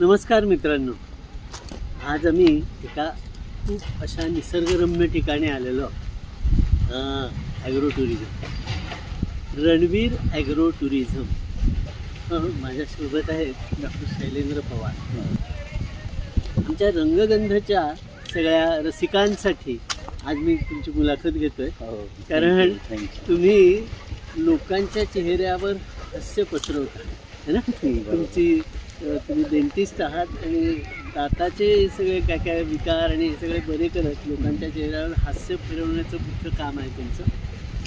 नमस्कार मित्रांनो. आज आम्ही एका खूप अशा निसर्गरम्य ठिकाणी आलेलो agro tourism Ranveer agro tourism माझ्यासोबत आहेत डॉक्टर शैलेंद्र पवार. आमच्या रंगगंधाच्या सगळ्या रसिकांसाठी आज मी तुमची मुलाखत घेतोय. कारण तुम्ही लोकांच्या चेहऱ्यावर हास्य पसरवता है ना? तुमची तुम्ही डेंटिस्ट आहात आणि दाताचे सगळे काय काय विकार आणि हे सगळे बरे करत लोकांच्या चेहऱ्यावर हास्य फिरवण्याचं मुख्य काम आहे तुमचं.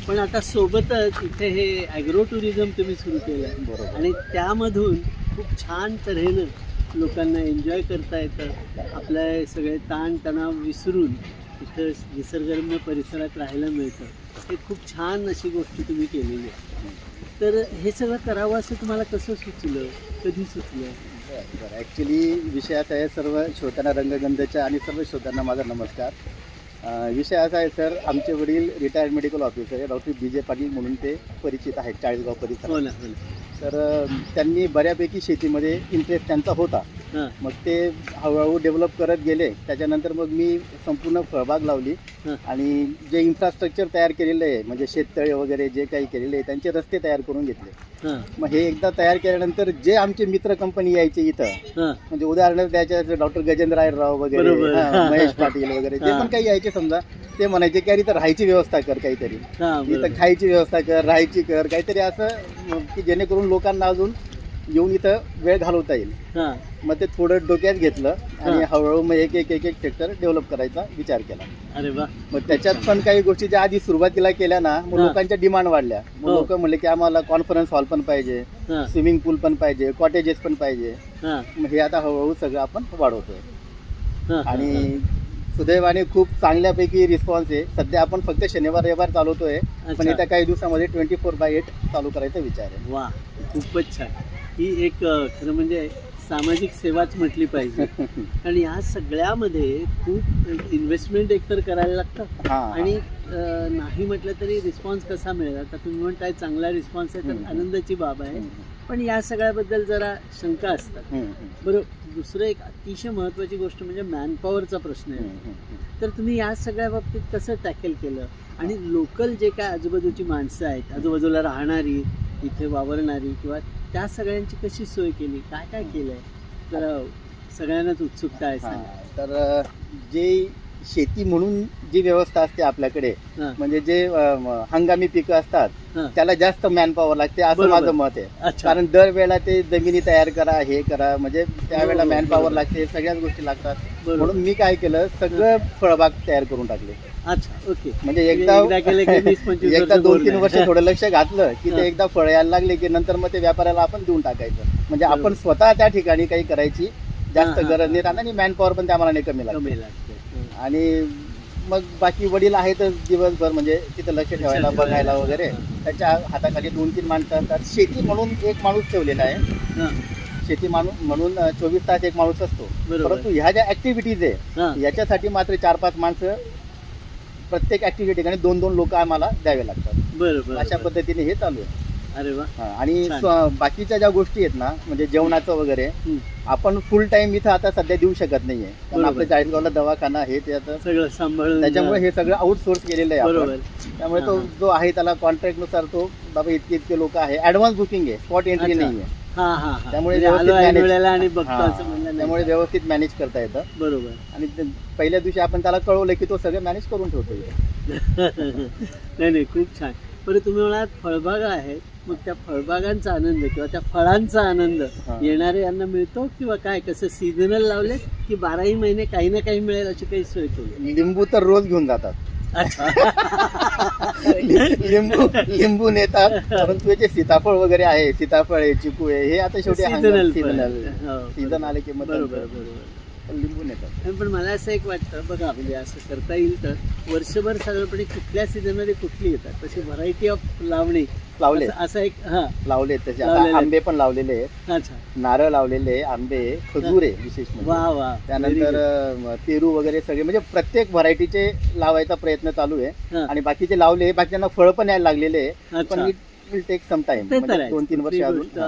पण आता सोबतच इथे हे ॲग्रो टुरिझम तुम्ही सुरू केलं आहे. बरोबर. आणि त्यामधून खूप छान तऱ्हेनं लोकांना एन्जॉय करता येतं. आपल्या सगळे ताण तणाव विसरून इथं निसर्गरम्य परिसरात राहायला मिळतं. हे खूप छान अशी गोष्ट तुम्ही केलेली आहे. तर हे सगळं करावं असं तुम्हाला कसं सुचलं? कधी सुचलं? बरं ॲक्च्युली विषयात आहे सर्व श्रोत्यांना रंगगंधच्या आणि सर्व श्रोत्यांना माझा नमस्कार. अं, विषय असा आहे सर आमचे वडील रिटायर्ड मेडिकल ऑफिसर आहे डॉक्टर बी जे पाटील म्हणून ते परिचित आहेत चाळीसगाव हो परिसरात ना हो ना. तर अं, त्यांनी बऱ्यापैकी शेतीमध्ये इंटरेस्ट त्यांचा होता. हां मग ते हळूहळू डेव्हलप करत गेले. त्याच्यानंतर मग मी संपूर्ण फळबाग लावली. आणि जे इन्फ्रास्ट्रक्चर तयार केलेलं आहे म्हणजे शेततळे वगैरे जे काही केलेले आहे त्यांचे रस्ते तयार करून घेतले. मग हे एकदा तयार केल्यानंतर जे आमचे मित्र कंपनी यायचे इथं म्हणजे उदाहरण द्यायचे डॉक्टर गजेंद्र राव वगैरे महेश पाटील वगैरे जे. पण काही यायचे समजा ते म्हणायचे की अरे इथं राहायची व्यवस्था कर काहीतरी. इथं खायची व्यवस्था कर राहायची कर काहीतरी असं की जेणेकरून लोकांना अजून येऊन इथं वेळ घालवता येईल. हां. मग ते थोडं डोक्यात घेतलं आणि. हळूहळू मग एक एक एक एक सेक्टर डेव्हलप करायचा विचार केला. अरे वा. मग त्याच्यात पण काही गोष्टी ज्या आधी सुरुवातीला केल्या ना मग हा. लोकांच्या डिमांड वाढल्या. मग हो. लोक म्हणले की आम्हाला कॉन्फरन्स हॉल पण पाहिजे हां. स्विमिंग पूल पण पाहिजे कॉटेजेस पण पाहिजे. हां. मग हे आता हळूहळू सगळं आपण वाढवतोय. हां. आणि सुदैवाने खूप चांगल्यापैकी रिस्पॉन्स आहे. सध्या आपण फक्त शनिवार रविवार चालवतोय. पण अच्छा. येत्या काही दिवसामध्ये ट्वेंटी फोर बाय एट चालू करायचा विचार आहे. वा. खूपच छान. ही एक खरं म्हणजे सामाजिक सेवाच म्हटली पाहिजे. आणि या सगळ्यामध्ये खूप इन्व्हेस्टमेंट एकतर करायला लागतं. हा आणि नाही म्हटलं तरी रिस्पॉन्स कसा मिळेल? आता तुम्ही म्हणताय चांगला रिस्पॉन्स आहे तर. आनंदाची बाब आहे. पण या सगळ्याबद्दल जरा शंका असतात. बरं दुसरं एक अतिशय महत्त्वाची गोष्ट म्हणजे मॅनपॉवरचा प्रश्न आहे. तर तुम्ही या सगळ्या बाबतीत कसं टॅकल केलं? आणि लोकल जे काय आजूबाजूची माणसं आहेत आजूबाजूला राहणारी इथे वावरणारी किंवा त्या सगळ्यांची कशी सोय केली? काय काय केलंय? तर सगळ्यांनाच उत्सुकता आहे सांगा. तर जे शेती म्हणून जी व्यवस्था असते आपल्याकडे म्हणजे जे हंगामी पिकं असतात. त्याला जास्त मॅन पॉवर लागते असं. माझं मत आहे कारण दरवेळेला ते जमिनी तयार करा हे करा म्हणजे त्यावेळेला मॅन पॉवर बरोबर. लागते सगळ्याच गोष्टी लागतात म्हणून मी काय केलं सगळं फळबाग तयार करून टाकले अच्छा ओके म्हणजे एकदा एकदा एकदा दोन तीन. वर्ष थोडं लक्ष घातलं की. ते एकदा फळ यायला लागले की नंतर मग ते व्यापाऱ्याला आपण देऊन टाकायचं म्हणजे. आपण स्वतः त्या ठिकाणी काही करायची जास्त गरज नाही. राहणार आणि मॅन पॉवर पण त्या मला नाही कमी लागते. आणि मग बाकी वडील आहेतच दिवसभर म्हणजे तिथं लक्ष ठेवायला. बघायला वगैरे. त्याच्या हाताखाली दोन तीन माणसं असतात शेती म्हणून एक माणूस ठेवलेला आहे शेती माणूस म्हणून चोवीस तास एक माणूस असतो बरोबर. परंतु ह्या ज्या ऍक्टिव्हिटीज आहे. याच्यासाठी मात्र चार पाच माणसं प्रत्येक ऍक्टिव्हिटी ठिकाणी दोन दोन लोक आम्हाला द्यावे लागतात बरं बरं अशा. पद्धतीने हे चालू आहे अरे वा आणि बाकीच्या ज्या गोष्टी आहेत ना म्हणजे जेवणाचं वगैरे. आपण फुल टाइम इथं आता सध्या देऊ शकत नाहीये. कारण बरोबर. आपल्या चाळीसगावला दवाखाना हे ते आता सगळं सांभाळून त्याच्यामुळे हे सगळं आउटसोर्स केलेलं आहे आपण. त्यामुळे तो. जो आहे त्याला कॉन्ट्रॅक्टनुसार तो बाबा इतके इतके लोक आहे. ऍडव्हान्स बुकिंग आहे स्पॉट एंट्री. नाही आहे हा हा हा. त्यामुळे म्हणजे म्हणलं. त्यामुळे व्यवस्थित मॅनेज करता येतं. बरोबर. आणि पहिल्या दिवशी आपण त्याला कळवलं की तो सगळं मॅनेज करून ठेवतो. नाही नाही खूप छान. बरं तुम्ही म्हणालात फळबागा आहेत. मग त्या फळबागांचा आनंद किंवा त्या फळांचा आनंद. येणारे यांना मिळतो किंवा काय? कसं सीझनल लावले की बाराही महिने काही ना काही मिळेल अशी काही सोय केली? लिंबू तर रोज घेऊन जातात. लिंबू लिंबू नेतात. परंतु याचे सीताफळ वगैरे आहे सीताफळ आहे चिकू आहे हे आता शेवटी सीझनल हो, सीझन आले की मग बरोबर नंतर बरोबर लिंबू नेतात पण मला असं एक वाटतं बघा म्हणजे असं करता येईल तर वर्षभर साधारणपणे कुठल्या सीझनमध्ये कुठली येतात? तशी व्हरायटी ऑफ लावणी. लावले. असं- एक हा. लावले तसे. आता. आंबे पण लावलेले आहेत. अच्छा. नारळ लावलेले आंबे खजूर आहे विशेष वा वा. त्यानंतर पेरू वगैरे सगळे म्हणजे प्रत्येक व्हरायटीचे लावायचा प्रयत्न चालू आहे. आणि बाकीचे लावले बाकीच्यांना फळ पण यायला लागलेले आहे. पण it will take some time. दोन तीन वर्ष अजून.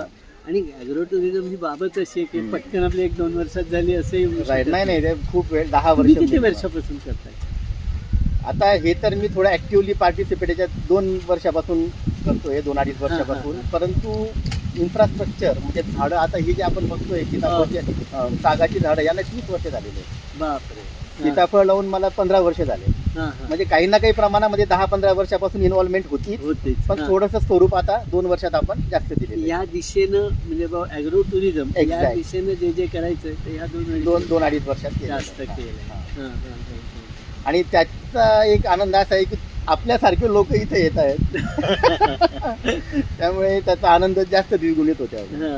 आणि ॲग्रो टुरिझम ही बाबच अशी आहे की. पटकन आपली एक दोन वर्षात झाली असंही होऊ शकत नाही नाही ते खूप वेळ दहा तुम्ही वर्ष किती वर्षापासून करताय? आता हे तर मी थोडं ऍक्टिव्हली पार्टिसिपेट याच्यात दोन वर्षापासून करतोय दोन अडीच हा, वर्षापासून. हा. परंतु इन्फ्रास्ट्रक्चर म्हणजे झाडं आता ही जी आपण बघतोय सीताफळची अं, सागाची झाडं याला तीस वर्ष झालेली आहे बापरे. सीताफळ लावून मला पंधरा वर्ष झाले. म्हणजे काही ना काही प्रमाणामध्ये दहा पंधरा वर्षापासून इन्व्हॉल्वमेंट होती होतेच पण हा. थोडंसं स्वरूप आता दोन वर्षात आपण जास्त दिलेलं या दिशेनं म्हणजे ॲग्रो टुरिझम या Exact. दिशेनं जे जे करायचं ते दोन दोन दोन अडीच वर्षात केलेलं जास्त आहे. केलंय हा. हा, हा, हा, आणि त्याचा एक आनंद असा आहे की आपल्यासारखे लोक इथे येत आहेत त्यामुळे त्याचा आनंद जास्त द्विगुणित होते अजून. हा.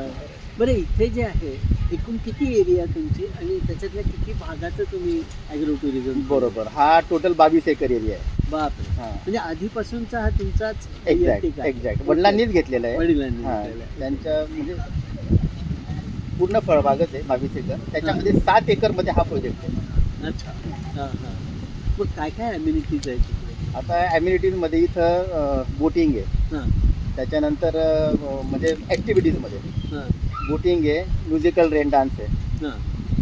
बरं इथे जे आहे एकूण किती एरिया तुमची? आणि त्याच्यातल्या किती भागाचं तुम्ही ॲग्रो टुरिझम बरोबर. हा टोटल बावीस एकर एरिया आहे. बापरे. हा. म्हणजे आधीपासूनचा हा तुमचाच एक्झॅक्ट. एक्झॅक्ट वडिलांनीच घेतलेलं आहे. वडिलांनी घेतलेलं आहे. त्यांच्या म्हणजे पूर्ण फळबागच आहे बावीस एकर. त्याच्यामध्ये सात एकरमध्ये हा प्रोजेक्ट आहे. अच्छा. हा हा. मग काय काय अम्युनिटीज आहे तिकडे? आता amenities मध्ये इथं बोटिंग आहे. हा. त्याच्यानंतर अं, म्हणजे ॲक्टिव्हिटीजमध्ये हा. बोटिंग आहे म्युझिकल रेन डान्स आहे. हा.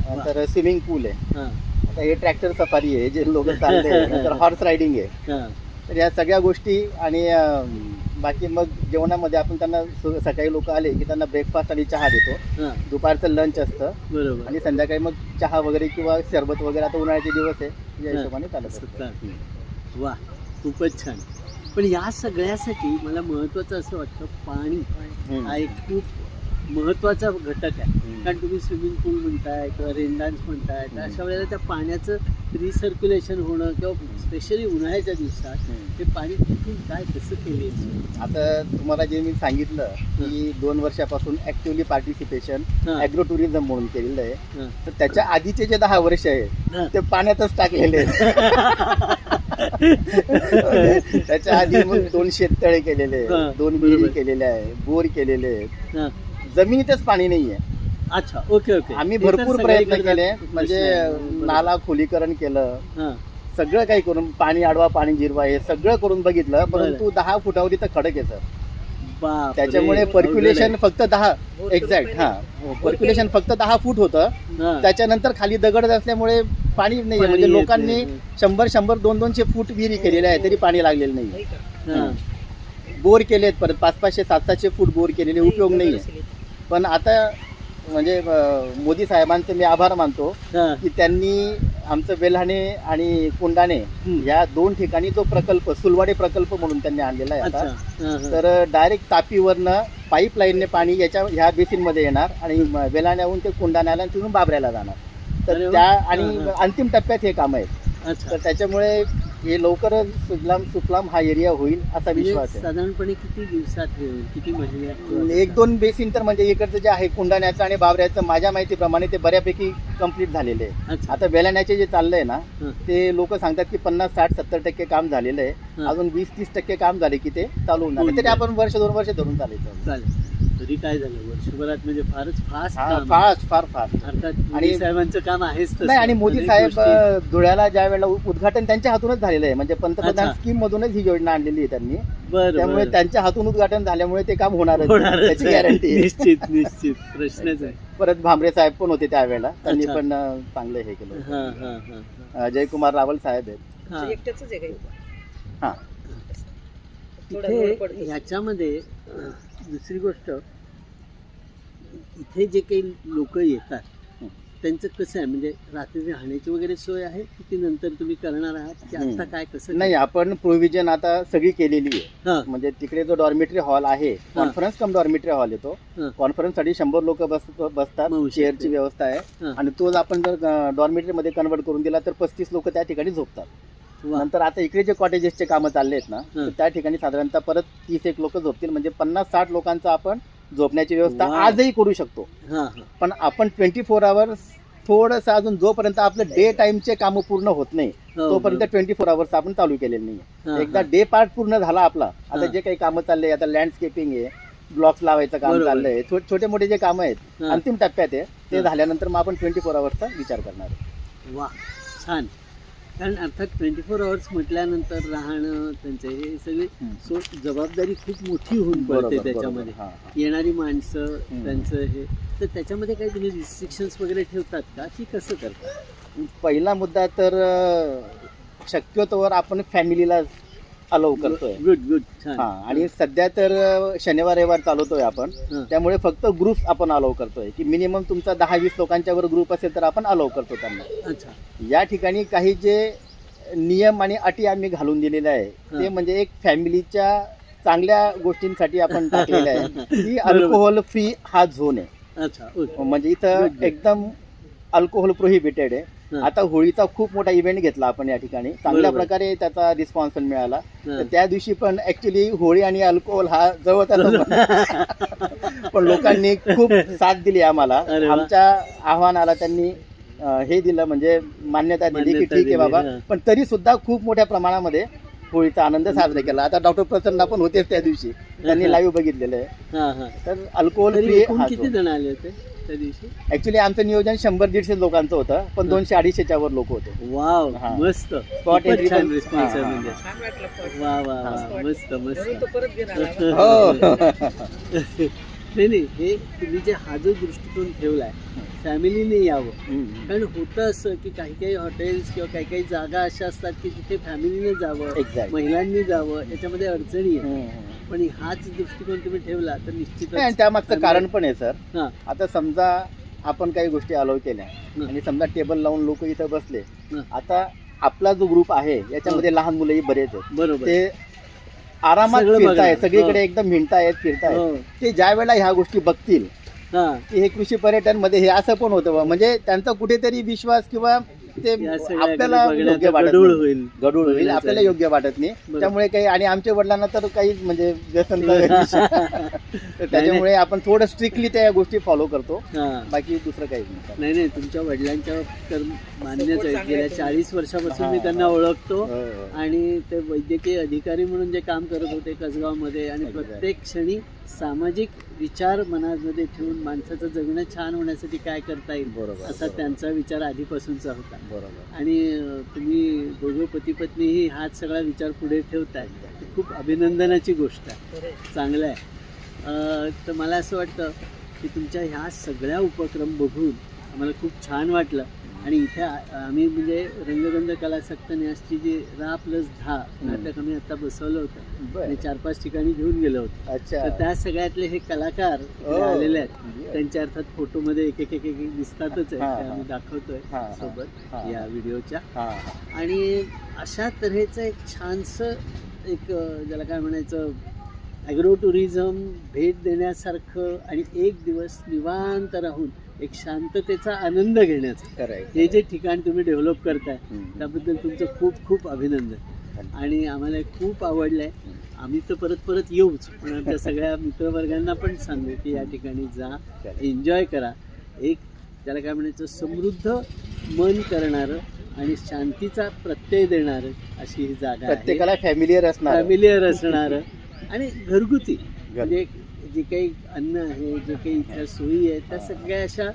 नंतर स्विमिंग पूल आहे. हा. आता हे ट्रॅक्टर सफारी आहे जे लोक चालले नंतर हॉर्स रायडिंग आहे. हा. तर या सगळ्या गोष्टी आणि बाकी मग जेवणामध्ये आपण त्यांना सकाळी लोक आले की त्यांना ब्रेकफास्ट आणि चहा देतो. दुपारचं लंच असतं. बरोबर. आणि संध्याकाळी मग चहा वगैरे किंवा सरबत वगैरे आता उन्हाळ्याचे दिवस आहे या. हिशोबाने चालत. वा खूपच छान. पण या सगळ्यासाठी मला महत्वाचं असं वाटतं पाणी. हा एक खूप महत्त्वाचा घटक आहे. कारण तुम्ही स्विमिंग पूल म्हणताय किंवा रेन डान्स म्हणताय तर अशा वेळेला त्या पाण्याचं रिसर्क्युलेशन होणं किंवा स्पेशली उन्हाळ्याच्या दिवसात. ते पाणी कुठून काय कसं केले आता तुम्हाला जे मी सांगितलं की दोन वर्षापासून ऍक्टिव्हली पार्टिसिपेशन. ॲग्रो टुरिझम म्हणून केलेलं आहे. तर त्याच्या आधीचे जे दहा वर्ष आहेत. ते पाण्यातच टाकलेले त्याच्या आधी मग दोन शेततळे केलेले आहेत दोन विहिरी बरोबर. केलेल्या आहे बोर केलेले आहेत. जमिनीतच पाणी नाहीये अच्छा ओके ओके आम्ही भरपूर प्रयत्न केले म्हणजे आहे. नाला खोलीकरण केलं हा. सगळं काही करून पाणी आडवा पाणी जिरवा हे सगळं करून बघितलं परंतु दहा फुटावरी तर खडक आहे सर. त्याच्यामुळे पर्क्युलेशन आहे. फक्त दहा एक्झॅक्ट हा पर्क्युलेशन फक्त दहा फूट होतं हा. त्याच्यानंतर खाली दगड असल्यामुळे पाणी नाही पाणी म्हणजे लोकांनी नाही. शंभर शंभर दोन दोनशे फूट विहिरी केलेल्या आहे तरी पाणी लागलेलं नाही हा. बोर केलेत परत पाच पाचशे सात सातशे फूट बोर केलेले उपयोग नाहीये पण आता म्हणजे मोदी साहेबांचे मी आभार मानतो. की त्यांनी आमचं वेल्हाणे आणि कोंडाणे. या दोन ठिकाणी तो प्रकल्प सुलवाडे प्रकल्प म्हणून त्यांनी आणलेला आहे आता. तर डायरेक्ट तापीवरनं पाईपलाईनने पाणी याच्या ह्या बेसिनमध्ये येणार आणि वेलाण्याहून ते कोंडाण्याला तिथून बाबऱ्याला जाणार तर. त्या आणि. अंतिम टप्प्यात हे काम आहे तर त्याच्यामुळे हे लवकरच सुजलाम सुफलाम हा एरिया होईल असा म्हणजे विश्वास आहे. साधारणपणे किती दिवसात हे होईल? किती महिन्यात एक दोन बेसिन तर म्हणजे इकडचं जे आहे कुंडाण्याचं आणि बाबऱ्याचं माझ्या माहितीप्रमाणे ते बऱ्यापैकी कंप्लीट झालेले आहे. अच्छा. आता वेलाण्याचे जे चाललंय ना हा. ते लोक सांगतात की पन्नास साठ सत्तर टक्के काम झालेलं आहे. हा. अजून वीस तीस टक्के काम झाले की ते चालू होणार तरी. आपण वर्ष दोन वर्ष धरून चालायचं. चालेल. तरी काय झालं? वर्षभरात म्हणजे फारच फास्ट हा, काम फार फार फार अर्थात आणि- मोदी साहेबांचं काम आहेच तसं. नाही आणि मोदी अनेक साहेब गोष्टी- अ, धुळ्याला ज्या वेळेला उ- उद्घाटन त्यांच्या हातूनच झालेलं आहे. म्हणजे पंतप्रधान अच्छा. स्कीम मधूनच ही योजना आणलेली आहे त्यांनी. बरं त्यामुळे बरं. त्यांच्या हातून उद्घाटन झाल्यामुळे ते काम होणारच होणारच त्याची आहे. गॅरंटी निश्चित निश्चित. प्रश्नच आहे. परत भामरे साहेब पण होते त्यावेळेला. त्यांनी अच्छा. पण अ, चांगलं हे केलं हा हा हा हा. अ, जयकुमार रावल साहेब आहेत. हा. एकट्याच आहे काही हा? थोडा लोड इथे पडतो. ह्याच्यामध्ये अं, दुसरी गोष्ट इथे जे काही लोक येतात. त्यांचं कसं आहे म्हणजे रात्री राहण्याची वगैरे सोय आहे की ती नंतर तुम्ही करणार आहात की. आता काय कसं नाही आपण प्रोव्हिजन आता सगळी केलेली आहे म्हणजे तिकडे जो डॉर्मेटरी हॉल आहे कॉन्फरन्स कम डॉर्मेटरी हॉल येतो. कॉन्फरन्ससाठी शंभर लोक बस बसतात. चेअरची व्यवस्था आहे. आणि तोच आपण जर डॉर्मेटरी मध्ये कन्वर्ट करून दिला तर पस्तीस लोक त्या ठिकाणी झोपतात. नंतर आता इकडे जे कॉटेजेसचे कामं चालले आहेत ना हा. तर त्या ठिकाणी साधारणतः परत तीस एक लोक झोपतील म्हणजे पन्नास साठ लोकांचं आपण झोपण्याची व्यवस्था. आजही करू शकतो हा हा पण आपण ट्वेंटी फोर आवर्स थोडंसं अजून जोपर्यंत आपलं डे टाइमचे कामं पूर्ण होत नाही हो, तोपर्यंत बरोबर. ट्वेंटी फोर आवर्स आपण चालू केलेलं नाही हा, एकदा हा. डे पार्ट पूर्ण झाला आपला आता हा. जे काही कामं चालले आता लँडस्केपिंग आहे ब्लॉक्स लावायचं काम. चाललंय छोटे मोठे जे कामं आहेत हा. अंतिम टप्प्यात आहे ते हा. झाल्यानंतर मग आपण ट्वेंटी फोर आवर्सचा विचार करणार आहे वा छान कारण अर्थात ट्वेंटी फोर आवर्स म्हटल्यानंतर राहणं त्यांचं हे सगळे. सो जबाबदारी खूप मोठी होऊन पडते. त्याच्यामध्ये. येणारी माणसं. त्यांचं हे तर त्याच्यामध्ये काही तुम्ही रिस्ट्रिक्शन्स वगैरे ठेवतात का की कसं करता पहिला मुद्दा तर शक्यतोवर आपण फॅमिलीला अलाव करतोय गुड गुड छान हा आणि सध्या तर शनिवार रविवार चालवतोय आपण. त्यामुळे फक्त ग्रुप आपण अलाव करतोय की मिनिमम तुमचा दहा वीस लोकांच्या वर ग्रुप असेल तर आपण अलाव करतो त्यांना अच्छा या ठिकाणी काही जे नियम आणि अटी आम्ही घालून दिलेले आहे ते. म्हणजे एक फॅमिलीच्या चांगल्या गोष्टींसाठी आपण टाकलेलं आहे की. अल्कोहोल फ्री हा झोन आहे अच्छा म्हणजे इथं. एकदम अल्कोहोल प्रोहिबिटेड आहे. आता होळीचा खूप मोठा इव्हेंट घेतला आपण या ठिकाणी. चांगल्या. प्रकारे त्याचा रिस्पॉन्स पण मिळाला. तर त्या दिवशी पण ऍक्च्युली होळी आणि अल्कोहोल हा जवळचा. पण लोकांनी खूप साथ दिली आम्हाला. आमच्या आव्हानाला त्यांनी हे दिलं म्हणजे मान्यता दिली की ठीक आहे बाबा. पण तरी सुद्धा खूप मोठ्या प्रमाणामध्ये होळीचा आनंद साजरा केला. आता डॉक्टर प्रसन्न पण होतेच त्या दिवशी. त्यांनी लाईव्ह बघितलेलं आहे. तर अल्कोहोल किती जण आले होते? त्या दिवशी ऍक्च्युली आमचं नियोजन शंभर दीडशे लोकांचं होतं पण दोनशे अडीचशेच्या वर लोक होते वाव हा. मस्त Spot खूपच entry छान पण- रिस्पॉन्स आहे हा, हा, म्हणजे छान वाटलं पण. वा वा वा हा. मस्त म्हणून तो मस्त परत घेणार हो नाही नाही हे तुम्ही जे हा जो दृष्टिकोन ठेवलाय फॅमिलीने यावं हम्म. कारण होतं असं की काही काही हॉटेल्स किंवा काही काही जागा अशा असतात की तिथे फॅमिलीने जावं Exactly. महिलांनी जावं याच्यामध्ये अडचणी आहे हम्म. पण हाच दृष्टिकोन तुम्ही ठेवला तर निश्चितच त्यामागचं कारण पण आहे सर हा आता समजा आपण काही गोष्टी अलाव केल्या. आणि समजा टेबल लावून लोक इथं बसले. आता आपला जो ग्रुप आहे याच्यामध्ये लहान मुलंही बरेच आहेत बरोबर ते आरामात फिरतायत. सगळीकडे. एकदम हिंडतायत फिरतायत हो ते ज्या वेळेला ह्या गोष्टी बघतील हा की हे कृषी पर्यटनमध्ये हे असं पण होतं. म्हणजे त्यांचा कुठेतरी विश्वास किंवा ते आपल्याला योग्य वाटत गडूळ. होईल गडूळ होईल. आपल्याला योग्य वाटत नाही. त्यामुळे काही आणि आमच्या वडिलांना तर काही म्हणजे व्यसन त्याच्यामुळे आपण थोडं स्ट्रिक्टली त्या गोष्टी फॉलो करतो हा बाकी दुसरं काही नाही नाही नाही तुमच्या वडिलांच्या तर मान्यच आहे गेल्या चाळीस वर्षापासून मी हा, त्यांना हा. ओळखतो हो. आणि ते वैद्यकीय अधिकारी म्हणून जे काम करत होते कसगावमध्ये आणि. प्रत्येक क्षणी सामाजिक विचार मनामध्ये ठेवून माणसाचं जगणं छान होण्यासाठी काय करता येईल बरोबर असा त्यांचा विचार आधीपासूनचा होता. बरोबर. आणि तुम्ही दोघं पती पत्नीही हाच सगळा विचार पुढे ठेवताय. ही खूप अभिनंदनाची गोष्ट आहे. चांगलं आहे. अं, तर मला असं वाटतं की तुमच्या ह्या सगळ्या उपक्रम बघून आम्हाला खूप छान वाटलं. आणि इथे आम्ही म्हणजे रंगगंध कला सक्त न्यासची जी रा प्लस दहा नाटक आम्ही आता बसवलं होतं. आणि चार पाच ठिकाणी घेऊन गेलो होतो अच्छा तर त्या सगळ्यातले हे कलाकार हो. आलेले आहेत त्यांच्या अर्थात फोटोमध्ये एक एक एक एक दिसतातच आहे. आम्ही दाखवतोय. सोबत. या व्हिडिओच्या. आणि अशा तऱ्हेचं एक छानसं एक ज्याला काय म्हणायचं ॲग्रो टुरिझम भेट देण्यासारखं आणि एक दिवस निवांत राहून एक शांततेचा आनंद घेण्याचं. हे जे ठिकाण तुम्ही डेव्हलप करताय. त्याबद्दल तुमचं खूप खूप अभिनंदन. आणि आम्हाला खूप आवडलं आहे आम्ही तर परत परत येऊच. पण आमच्या सगळ्या मित्रवर्गांना पण सांगू की या ठिकाणी जा एन्जॉय करा. एक त्याला काय म्हणायचं समृद्ध मन करणारं आणि शांतीचा प्रत्यय देणारं अशी ही जागा प्रत्येकाला फॅमिलियर असणार. फॅमिलियर असणारं. आणि घरगुती. म्हणजे जे काही अन्न आहे जे काही इथल्या सोयी आहेत त्या सगळ्या अशा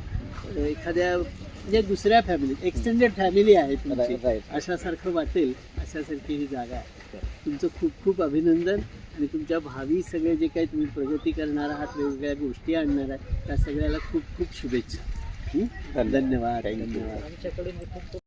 एखाद्या म्हणजे दुसऱ्या फॅमिलीत एक्सटेंडेड फॅमिली आहे तुमची. right. अशासारखं वाटेल अशासारखी ही जागा आहे. तुमचं खूप खूप अभिनंदन आणि तुमच्या भावी सगळे जे काही तुम्ही प्रगती करणार आहात वेगवेगळ्या गोष्टी आणणार आहात त्या सगळ्याला खूप खूप शुभेच्छा. हं? धन्यवाद. Thank you. धन्यवाद. आमच्याकडून खूप